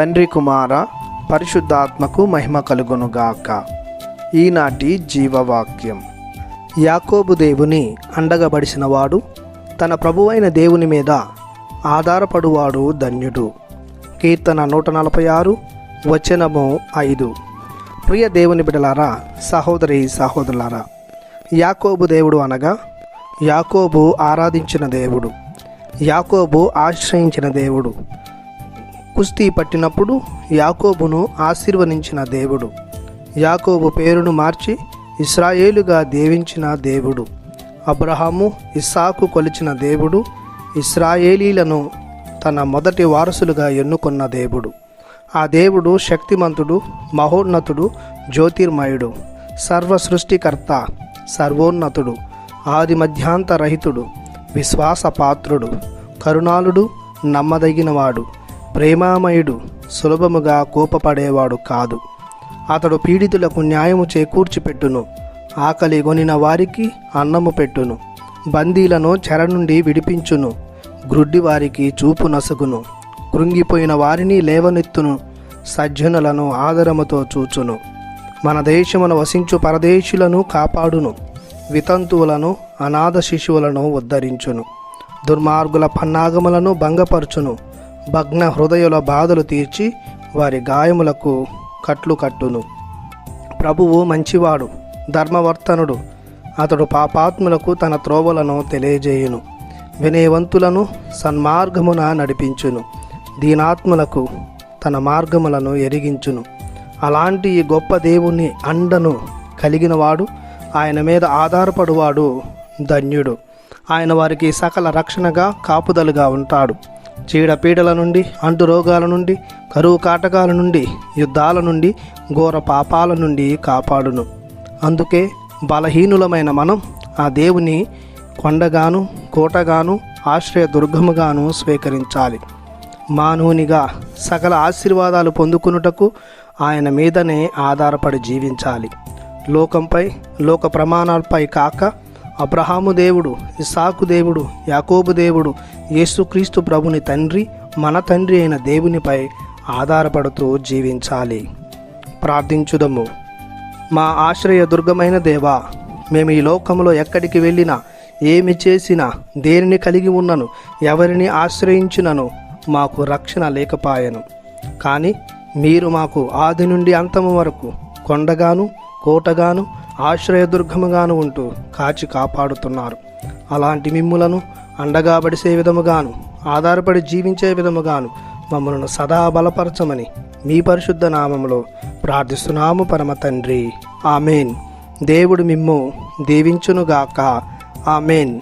తండ్రి కుమార పరిశుద్ధాత్మకు మహిమ కలుగునుగాక. ఈనాటి జీవవాక్యం. యాకోబు దేవుని అండగబడిసినవాడు తన ప్రభువైన దేవుని మీద ఆధారపడువాడు ధన్యుడు. కీర్తన నూట నలభై ఆరు వచనము ఐదు. ప్రియ దేవుని బిడలారా సహోదరి సహోదరులారా యాకోబు దేవుడు అనగా యాకోబు ఆరాధించిన దేవుడు. యాకోబు ఆశ్రయించిన దేవుడు. కుస్తీ పట్టినప్పుడు యాకోబును ఆశీర్వదించిన దేవుడు. యాకోబు పేరును మార్చి ఇస్రాయేలుగా దేవించిన దేవుడు. అబ్రహాము ఇస్సాకు కొలిచిన దేవుడు ఇస్రాయేలీలను తన మొదటి వారసులుగా ఎన్నుకున్న దేవుడు. ఆ దేవుడు శక్తిమంతుడు మహోన్నతుడు జ్యోతిర్మయుడు సర్వ సృష్టికర్త సర్వోన్నతుడు ఆది మధ్యాంతరహితుడు విశ్వాసపాత్రుడు కరుణాళుడు నమ్మదగినవాడు. ప్రేమామయుడు సులభముగా కోపపడేవాడు కాదు. అతడు పీడితులకు న్యాయము చేకూర్చిపెట్టును. ఆకలి కొనిన వారికి అన్నము పెట్టును. బందీలను చెర నుండి విడిపించును. గ్రుడ్డి వారికి చూపు నసుగును. కృంగిపోయిన వారిని లేవనెత్తును. సజ్జనులను ఆదరముతో చూచును. మన దేశమును వసించు పరదేశులను కాపాడును. వితంతువులను అనాథ శిశువులను ఉద్ధరించును. దుర్మార్గుల పన్నాగములను భంగపరచును. భగ్న హృదయుల బాధలు తీర్చి వారి గాయములకు కట్లు కట్టును. ప్రభువు మంచివాడు ధర్మవర్తనుడు. అతడు పాపాత్ములకు తన త్రోవలను తెలియజేయును. వినయవంతులను సన్మార్గమున నడిపించును. దీనాత్ములకు తన మార్గములను ఎరిగించును. అలాంటి ఈ గొప్ప దేవుని అండను కలిగినవాడు ఆయన మీద ఆధారపడువాడు ధన్యుడు. ఆయన వారికి సకల రక్షణగా కాపుదలుగా ఉంటాడు. చీడపీడల నుండి అంటు రోగాల నుండి కరువు కాటకాల నుండి యుద్ధాల నుండి ఘోర పాపాల నుండి కాపాడును. అందుకే బలహీనులమైన మనం ఆ దేవుని కొండగాను కోటగాను ఆశ్రయ దుర్గముగాను స్వీకరించాలి. మానవునిగా సకల ఆశీర్వాదాలు పొందుకునుటకు ఆయన మీదనే ఆధారపడి జీవించాలి. లోకంపై లోక ప్రమాణాలపై కాక అబ్రహాము దేవుడు ఇసాకు దేవుడు యాకోబు దేవుడు యేసుక్రీస్తు ప్రభుని తండ్రి మన తండ్రి అయిన దేవునిపై ఆధారపడుతూ జీవించాలి. ప్రార్థించుదము. మా ఆశ్రయ దుర్గమైన దేవా మేము ఈ లోకంలో ఎక్కడికి వెళ్ళినా ఏమి చేసినా దేనిని కలిగి ఉన్నను ఎవరిని ఆశ్రయించినను మాకు రక్షణ లేకపాయను. కానీ మీరు మాకు ఆది నుండి అంతము వరకు కొండగాను కోటగాను ఆశ్రయదుర్గముగాను ఉంటూ కాచి కాపాడుతున్నారు. అలాంటి మిమ్ములను అండగా పడిసే విధముగాను ఆధారపడి జీవించే విధముగాను మమ్మలను సదా బలపరచమని మీ పరిశుద్ధ నామములో ప్రార్థిస్తున్నాము పరమ తండ్రి. ఆమెన్. దేవుడు మిమ్ము దీవించునుగాక. ఆమెన్.